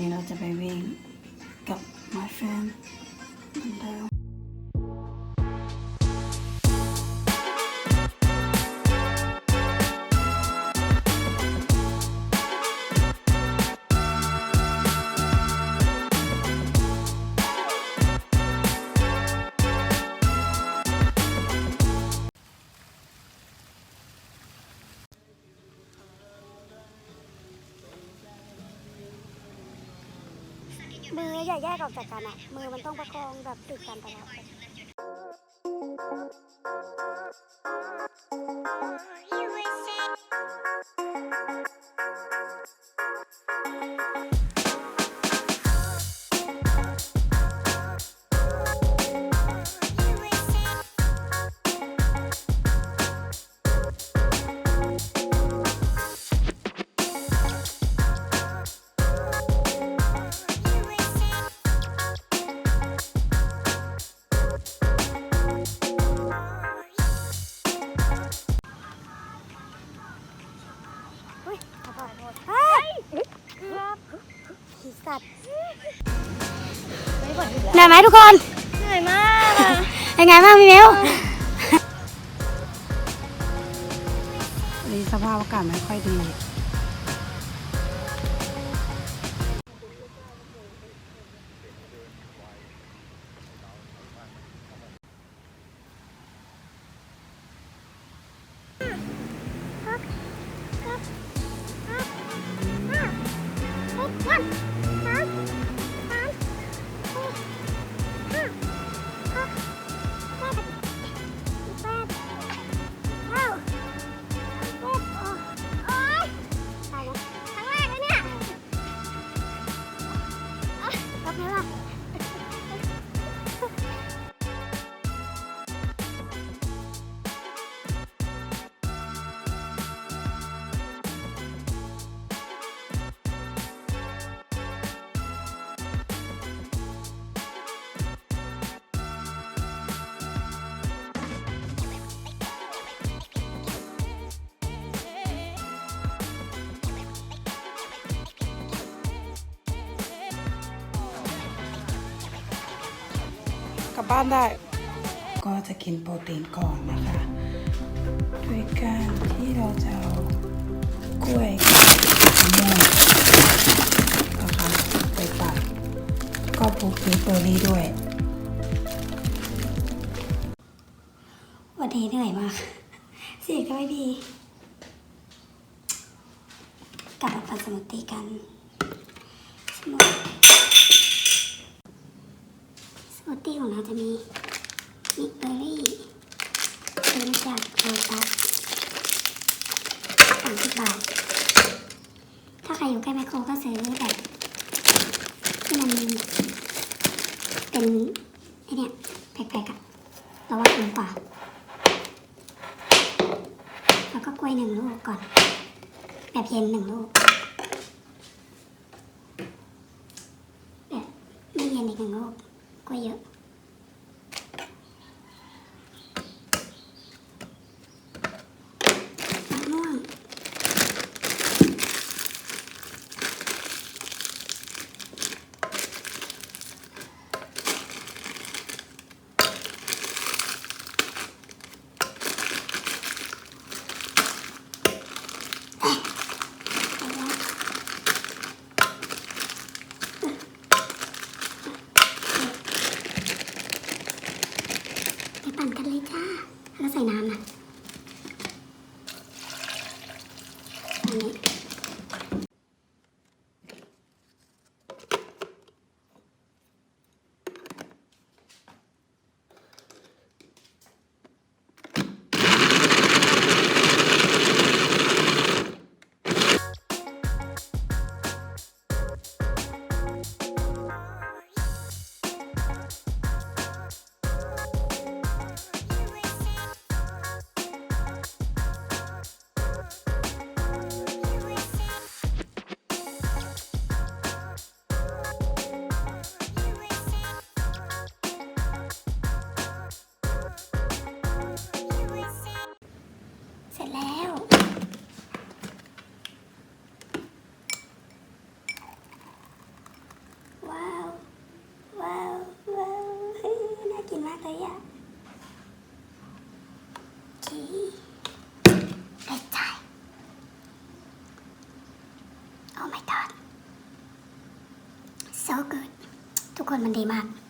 วันนี้เราจะไปวิ่งกับ my friend เห มืออย่าแยกออกจากกันอะมือมันต้องประคองแบบติดกันตลอด ทุกคนเหนื่อยมากอะเป็นไงบ้างพี่มิววันนี้สภาพอากาศไม่ค่อยดี ก ลับบ้านได้ ก็จะกินโปรตีนก่อนนะคะด้วยการที่เราจะเอากล้วยมะม่วงนะคะไปตัดก็พกซื้อตัวนี้ด้วย วันนี้เหนื่อยมากเสียงก็ไม่ดีกลับมาปั่นสมูทตี้กัน เราจะมีมิกเบอร์รี่ซื้อมาจากโลตัสสามสิบบาท ถ้าใครอยู่ใกล้แมคโครก็ซื้อแบบที่มันเป็นไอเนี่ยแพ็คๆอะเราว่าคุ้มกว่าแล้วก็กล้วยหนึ่งลูกก่อน แบบเย็นหนึ่งลูก แบบไม่เย็นอีกหนึ่งลูกกล้วยเยอะ มะม่วง ไปปั่นกันเลยจ้า แล้วใส่น้ำนะ อั so good ทุกคนมันดีมากทุก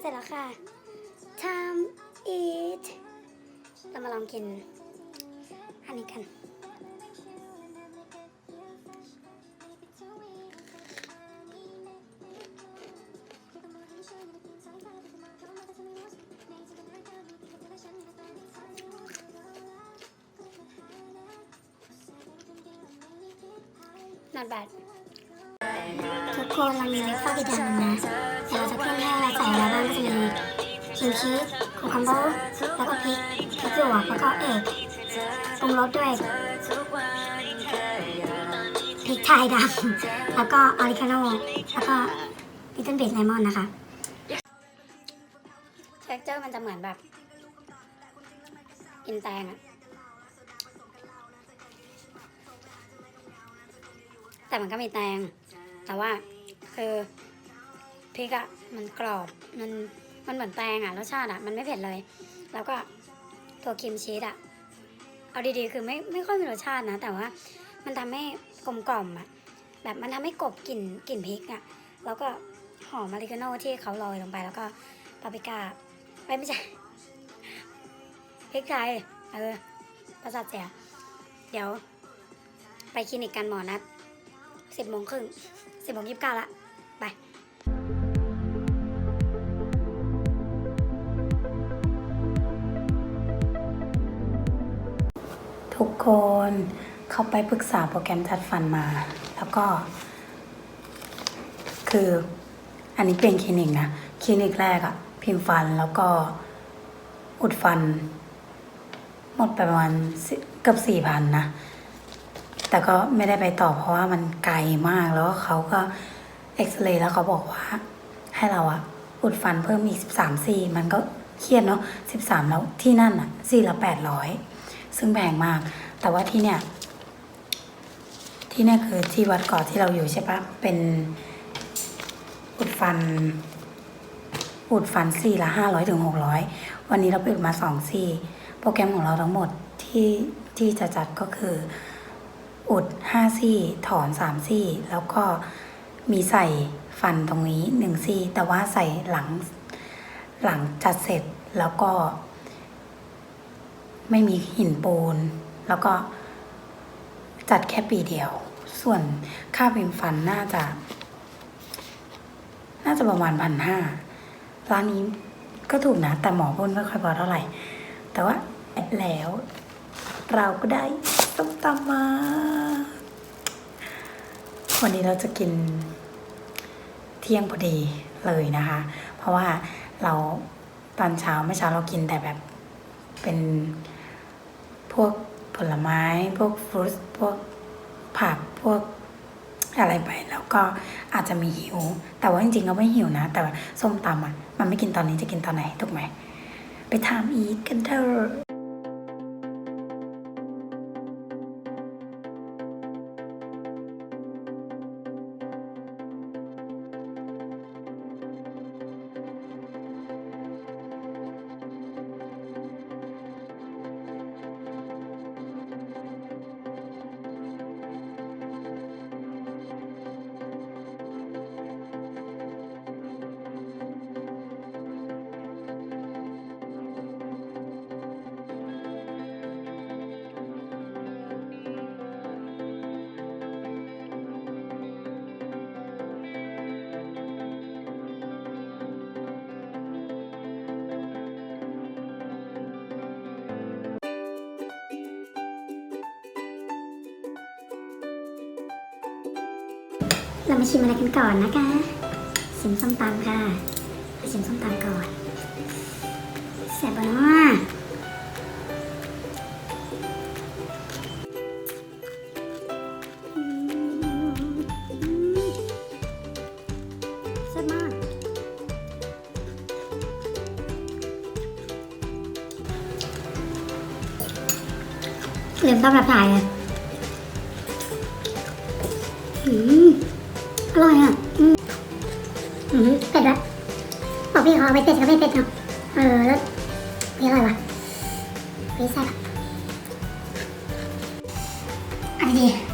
เสร็จแล้วค่ะ time eat เรามาลองกินอันนี้กัน ชีสคูคัมโบแล้วก็พริกพริกหยวกแล้วก็เอกปรุงรสด้วยพริกไทยดำแล้วก็ออริกาโนแล้วก็ลิตเติ้ลบิทเลมอนนะคะเท็กเจอร์มันจะเหมือนแบบกินแตงอะแต่มันก็มีแตง แต่ว่าคือพริกอะมันกรอบ มัน มันเหมือนแตงอะรสชาติอะมันไม่เผ็ดเลย แล้วก็ตัวครีมชีสอะเอาดีๆ คือไม่ไม่ค่อยมีรสชาตินะ แต่ว่ามันทำให้กลมกล่อมอะแบบมันทำให้กบกลิ่นกลิ่นพริกอะแล้วก็หอมอริกาโน่ที่เขาโรยลงไปแล้วก็ปาปริก้าไม่ไม่ใช่พริกไทยเออประสาทเสียเดี๋ยว ไปคลินิกกันหมอนัดสิบโมงครึ่งสิบโมงยี่สิบเก้าละ ไป ทุกคนเข้าไปปรึกษาโปรแกรมจัดฟันมา แล้วก็ คืออันนี้เป็นคลินิกนะคลินิกแรกอะพิมพ์ฟันแล้วก็อุดฟัน หมดไปประมาณเกือบสี่พันนะ แต่ก็ไม่ได้ไปต่อเพราะว่ามันไกลมากแล้วเขาก็เอ็กซเรย์แล้วเขาบอกว่า ให้เราอะอุดฟันเพิ่มอีกสิบสามซี่มันก็เครียดเนาะสิบสามแล้วที่นั่นอะซี่ละแปดร้อย ซึ่งแพงมาก แต่ว่าที่เนี่ย ที่เนี่ยคือที่วัดเกาะที่เราอยู่ใช่ปะเป็นอุดฟันอุดฟันซี่ละห้าร้อยถึงหกร้อยวันนี้เราไปอุดมาสองซี่โปรแกรมของเราทั้งหมดที่ที่จะจัดก็คือ อุดห้าซี่ถอนสามซี่ แล้วก็มีใส่ฟันตรงนี้หนึ่งซี่ แต่ว่าใส่หลังหลังจัดเสร็จแล้วก็ ไม่มีหินปูน แล้วก็จัดแค่ปีเดียว ส่วนค่าพิมพ์ฟันน่าจะ น่าจะประมาณพันห้าร้านนี้ก็ถูกนะ แต่หมอพูดไม่ค่อยพอเท่าไหร่ แต่ว่าแล้ว เราก็ได้ส้มตำมา วันนี้เราจะกินเที่ยงพอดีเลยนะคะ เพราะว่าเราตอนเช้าเมื่อเช้าเรากินแต่แบบเป็น พวกผลไม้ พวกฟรุตพวกผักพวกอะไรไป แล้วก็อาจจะมีหิว แต่ว่าจริงๆก็ไม่หิวนะ แต่ว่าส้มตำอะมันไม่กินตอนนี้จะกินตอนไหนถูกไหมไปทำอีกกันเถอะ เรามาชิมอะไรกันก่อนนะคะชิมส้มตำค่ะมาชิมส้มตำก่อนแซ่บปะเนาะอืมแซ่บมากลืมต้องรับถ่ายเลย อั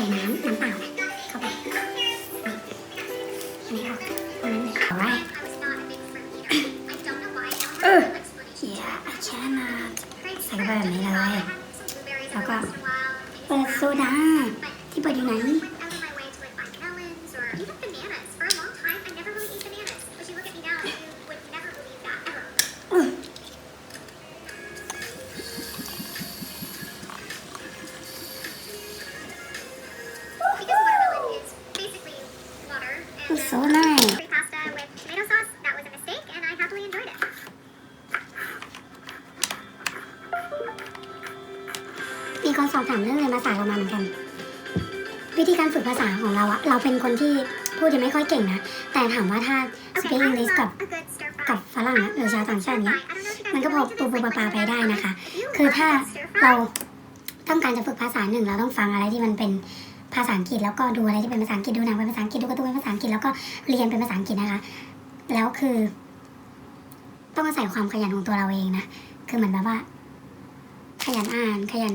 แ It's so nice. pasta with tomato sauce. That was a mistake, and I happily enjoyed it. มีคนสอบถามเรื่องเรียนภาษาเรามาเหมือนกัน วิธีการฝึกภาษาของเราอะเราเป็นคนที่พูดยังไม่ค่อยเก่งนะ แต่ถามว่าถ้า Okay, speak English กับกับฝรั่งอะหรือชาวต่างชาติเนี้ยมันก็พอปูปูปลาปลาไปได้นะคะ คือถ้าเราต้องการจะฝึกภาษาหนึ่งเราต้องฟังอะไรที่มันเป็น ภาษาอังกฤษแล้วก็ดูอะไรที่เป็นภาษาอังกฤษดูหนังเป็นภาษาอังกฤษดูการ์ตูนเป็นภาษาอังกฤษแล้วก็เรียนเป็นภาษาอังกฤษนะคะ แล้วคือ ต้องอาศัยความขยันของตัวเราเองนะคือเหมือนแบบว่า ขยันอ่านขยัน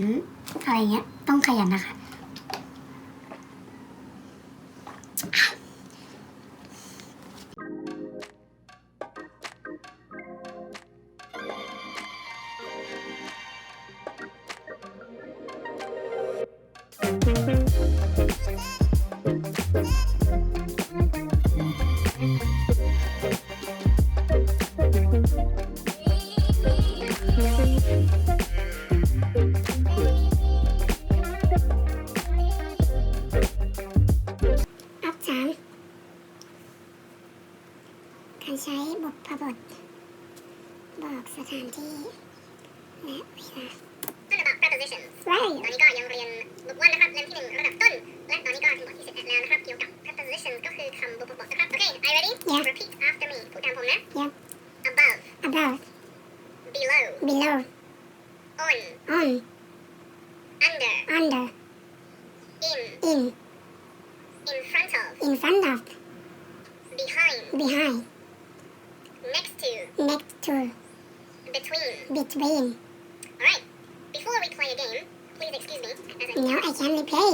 อะไรเงี้ยต้องขยันนะคะ below, below on, on under, under in, in in front of, in front of behind, behind next to, next to between. between Alright, before we play a game, please excuse me as I now I can replay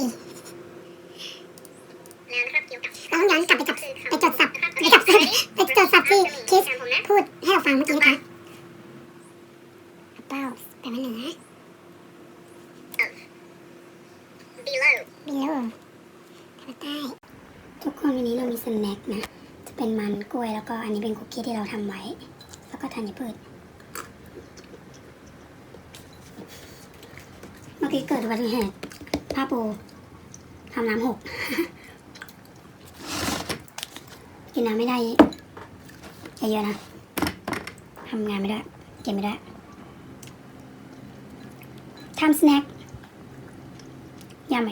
แล้วนะครับเกี่ยวกับเราต้องย้อนกลับไปจับคือคำไปจดสับนะครับไปจดสับ Okay, ไปจดสับที่ repeat คิส after me ตามผมนะพูดให้เราฟังเมื่อกี้นะคะ above แปลว่าเหนือ below, below แปลว่าใต้ ทุกคนวันนี้เรามีสแน็คนะ จะเป็นมันกล้วยแล้วก็อันนี้เป็นคุกกี้ที่เราทำไว้ แล้วก็ธัญพืชเมื่อกี้เกิดอุบัติเหตุผ้าปูทำน้ำหก กินน้ำไม่ได้เยอะๆนะทำงานไม่ได้ เก็บไม่ได้ ทำสแน็คยำไหม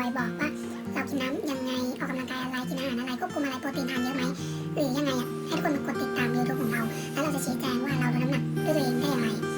อยบอกว่าเรากินน้ำยังไงออกกำลังกายอะไรกินอาหารอะไรควบคุมอะไรโปรตีนทานเยอะไหมหรือยังไงอะให้ทุกคนมากดติดตามยูทูบของเรา แล้วเราจะชี้แจงว่าเราลดน้ำหนักด้วยตัวเองได้อย่างไร